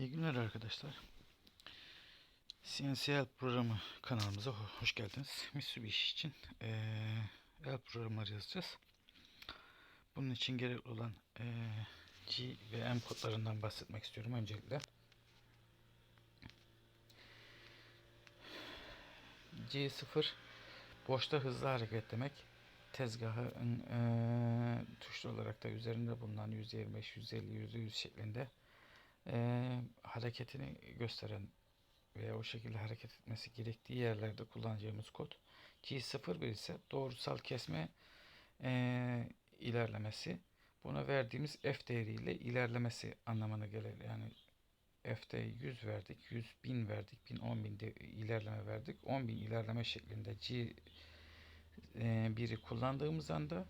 İyi günler arkadaşlar. CNCL programı kanalımıza ho- hoş geldiniz. Mitsubishi için eee el programları yazacağız. Bunun için gerekli olan eee, G ve M kodlarından bahsetmek istiyorum öncelikle. G0 boşta hızlı hareket demek. Tezgahın eee tuşlu olarak da üzerinde bulunan 125, 150, 100 şeklinde eee, hareketini gösteren veya o şekilde hareket etmesi gerektiği yerlerde kullanacağımız kod. G01 ise doğrusal kesme eee, ilerlemesi. Buna verdiğimiz f değeriyle ilerlemesi anlamına gelir. Yani f'te 100 verdik, 100 bin verdik, 1000 10 bin de ilerleme verdik. 10 bin ilerleme şeklinde G eee, biri kullandığımız anda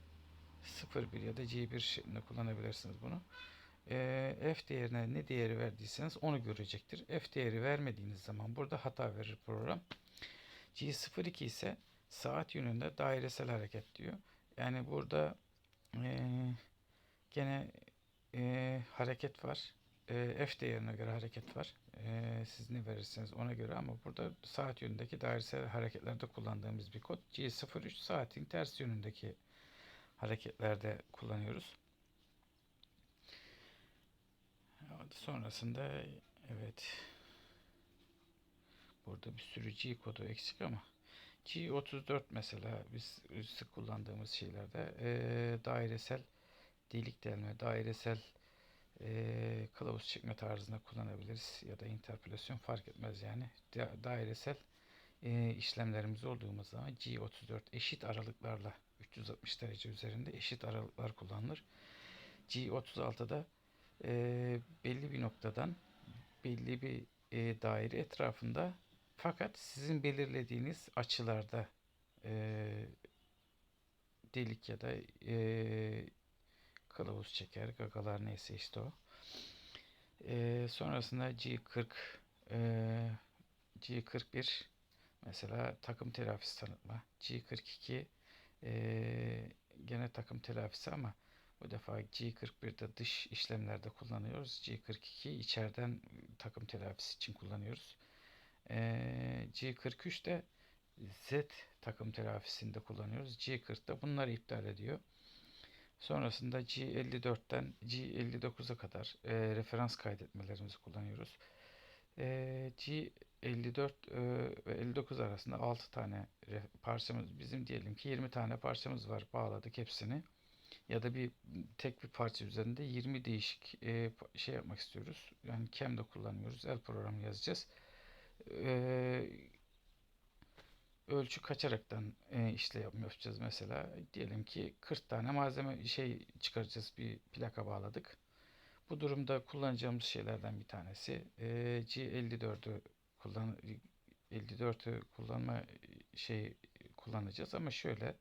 01 ya da G1 şeklinde kullanabilirsiniz bunu. Eee, f değerine ne değeri verdiyseniz onu görecektir. F değeri vermediğiniz zaman burada hata verir program. G02 ise saat yönünde dairesel hareket diyor. Yani burada eee, gene eee, hareket var. Eee, f değerine göre hareket var. Eee, siz ne verirseniz ona göre ama burada saat yönündeki dairesel hareketlerde kullandığımız bir kod. G03 saatin ters yönündeki hareketlerde kullanıyoruz. Sonrasında evet burada bir sürü G kodu eksik ama G34 mesela biz sık kullandığımız şeylerde eee, dairesel delik delme, dairesel eee, kılavuz çekme tarzında kullanabiliriz ya da interpolasyon fark etmez yani Da- dairesel eee, işlemlerimiz olduğumuz zaman G34 eşit aralıklarla 360 derece üzerinde eşit aralıklar kullanılır. G36'da eee, belli bir noktadan belli bir eee, daire etrafında fakat sizin belirlediğiniz açılarda eee, delik ya da eee, kılavuz çeker, gagalar neyse işte o. Eee, sonrasında G40 eee, G41 mesela takım telafisi tanıtma. G42 eee, gene takım telafisi ama bu defa G41'de dış işlemlerde kullanıyoruz. G42 içeriden takım telafisi için kullanıyoruz. Eee, G43'te Z takım telafisinde kullanıyoruz. G40'da bunları iptal ediyor. Sonrasında G54'ten G59'a kadar e, referans kaydetmelerimizi kullanıyoruz. E, G54 e, ve 59 arasında 6 tane parçamız bizim diyelim ki 20 tane parçamız var bağladık hepsini ya da bir tek bir parça üzerinde 20 değişik e, şey yapmak istiyoruz. Yani CAM'de kullanıyoruz. El programı yazacağız. E, ölçü kaçaraktan e, işlem yapacağız mesela. Diyelim ki 40 tane malzeme şey çıkaracağız bir plaka bağladık. Bu durumda kullanacağımız şeylerden bir tanesi e, G54'ü kullan 54'ü kullanma şey kullanacağız ama şöyle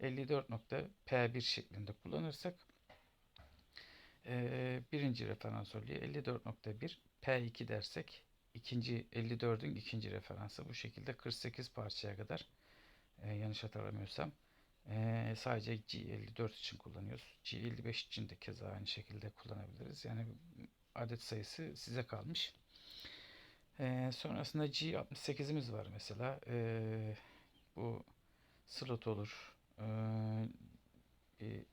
54.P1 şeklinde kullanırsak e, birinci referans oluyor. 54.1 P2 dersek ikinci 54'ün ikinci referansı bu şekilde 48 parçaya kadar e, yanlış hatırlamıyorsam e, sadece G54 için kullanıyoruz. G55 için de keza aynı şekilde kullanabiliriz. Yani adet sayısı size kalmış. E, sonrasında G68'imiz var mesela. E, bu slot olur. E, bir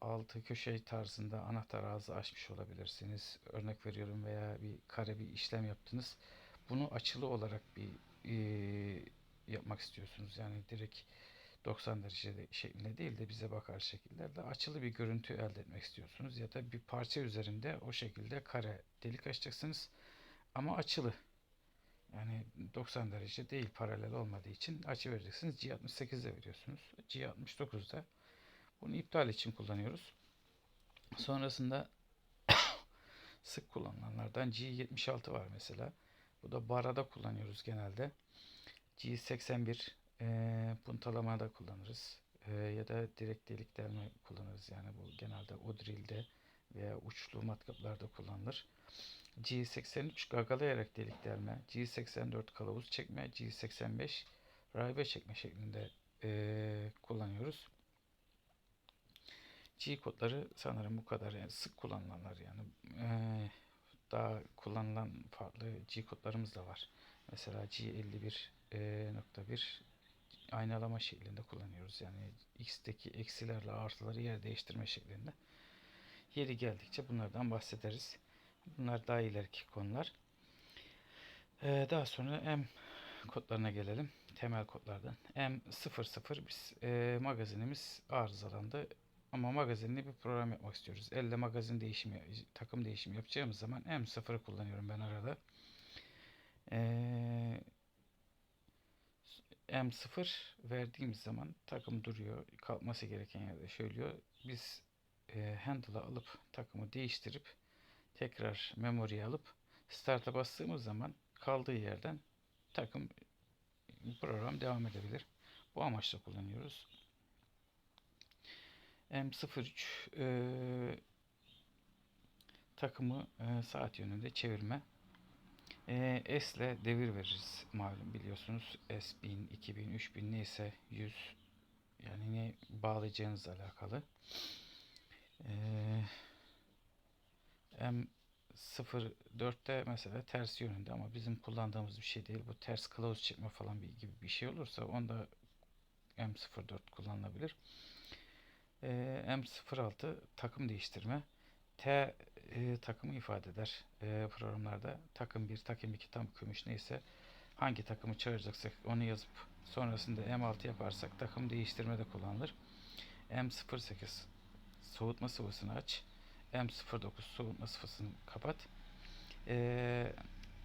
altı köşe tarzında anahtar ağzı açmış olabilirsiniz. Örnek veriyorum veya bir kare bir işlem yaptınız. Bunu açılı olarak bir e, yapmak istiyorsunuz. Yani direkt 90 derece de- şeklinde değil de bize bakar şekillerde açılı bir görüntü elde etmek istiyorsunuz. Ya da bir parça üzerinde o şekilde kare delik açacaksınız. Ama açılı. Yani 90 derece değil paralel olmadığı için açı vereceksiniz. G68'de veriyorsunuz. G69'da bunu iptal için kullanıyoruz. Sonrasında sık kullanılanlardan G76 var mesela. Bu da barada kullanıyoruz genelde. G81 e, puntalamada kullanırız. E, ya da direkt delik delme kullanırız. Yani bu genelde o drill'de veya uçlu matkaplarda kullanılır. G83 gagalayarak delik delme, G84 kılavuz çekme, G85 raybe çekme şeklinde e, kullanıyoruz. G kodları sanırım bu kadar yani sık kullanılanlar yani. Eee, daha kullanılan farklı G kodlarımız da var. Mesela G51.1 aynalama şeklinde kullanıyoruz. Yani X'teki eksilerle artıları yer değiştirme şeklinde. Yeri geldikçe bunlardan bahsederiz. Bunlar daha ileriki konular. Ee, daha sonra M kodlarına gelelim. Temel kodlardan. M00 biz e, magazinimiz arızalandı. Ama magazinli bir program yapmak istiyoruz. Elle magazin değişimi, takım değişimi yapacağımız zaman M0'ı kullanıyorum ben arada. Ee, M0 verdiğimiz zaman takım duruyor. Kalkması gereken yerde söylüyor. Biz e, handle'ı alıp takımı değiştirip tekrar memory'e alıp start'a bastığımız zaman kaldığı yerden takım program devam edebilir. Bu amaçla kullanıyoruz. M03 e, takımı e, saat yönünde çevirme. E, S ile devir veririz malum biliyorsunuz. S 1000, 2000, 3000 neyse 100 yani ne bağlayacağınızla alakalı. E, M04'te mesela ters yönünde ama bizim kullandığımız bir şey değil. Bu ters kılavuz çekme falan bir, gibi bir şey olursa onda M04 kullanılabilir. E, M06 takım değiştirme. T e, takımı ifade eder e, programlarda. Takım 1, takım 2, tam gümüş neyse hangi takımı çağıracaksak onu yazıp sonrasında M6 yaparsak takım değiştirme de kullanılır. M08 soğutma sıvısını aç. M09 soğutma sıvısını kapat. E,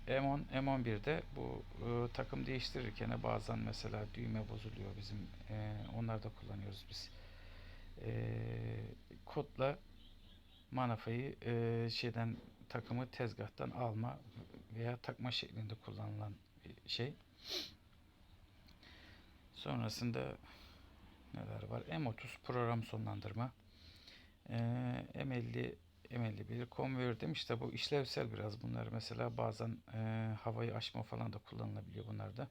M10, M11'de bu e, takım değiştirirken bazen mesela düğme bozuluyor bizim. E, onları da kullanıyoruz biz. E, kodla manafayı e, şeyden takımı tezgahtan alma veya takma şeklinde kullanılan şey. Sonrasında neler var? M30 program sonlandırma. E, M50 M51 conveyor demiş de bu işlevsel biraz bunlar. Mesela bazen e, havayı açma falan da kullanılabiliyor bunlarda.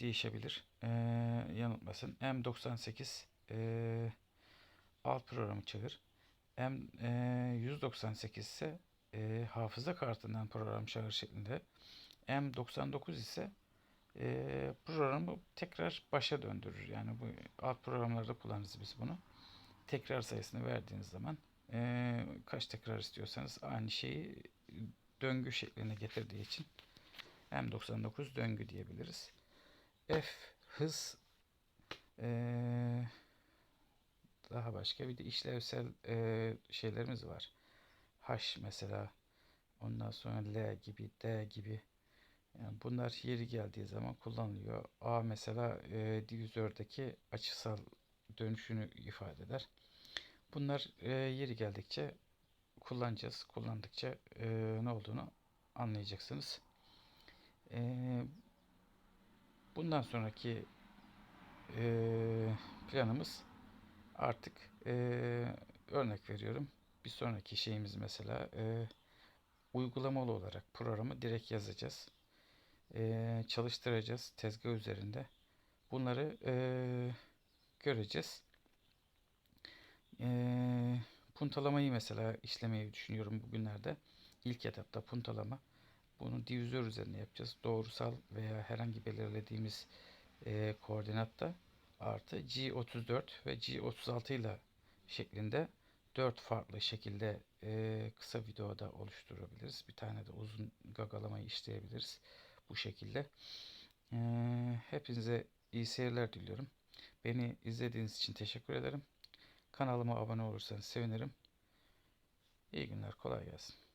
Değişebilir. E, yanıltmasın. M98 e, alt programı çevir. M e, 198 ise e, hafıza kartından program çağır şeklinde. M99 ise e, programı tekrar başa döndürür. Yani bu alt programlarda kullanırız biz bunu. Tekrar sayısını verdiğiniz zaman e, kaç tekrar istiyorsanız aynı şeyi döngü şekline getirdiği için M99 döngü diyebiliriz. F hız e, daha başka bir de işlevsel e, şeylerimiz var. H mesela ondan sonra L gibi D gibi yani bunlar yeri geldiği zaman kullanılıyor. A mesela e, difüzördeki açısal dönüşünü ifade eder. Bunlar e, yeri geldikçe kullanacağız. Kullandıkça e, ne olduğunu anlayacaksınız. E, bundan sonraki e, planımız artık e, örnek veriyorum. Bir sonraki şeyimiz mesela e, uygulamalı olarak programı direkt yazacağız. E, çalıştıracağız tezgah üzerinde. Bunları e, göreceğiz. E, puntalamayı mesela işlemeyi düşünüyorum bugünlerde. İlk etapta puntalama. Bunu difüzör üzerinde yapacağız. Doğrusal veya herhangi belirlediğimiz e, koordinatta artı G34 ve G36 ile şeklinde dört farklı şekilde e, kısa videoda oluşturabiliriz. Bir tane de uzun gagalamayı işleyebiliriz bu şekilde. E, hepinize iyi seyirler diliyorum. Beni izlediğiniz için teşekkür ederim. Kanalıma abone olursanız sevinirim. İyi günler, kolay gelsin.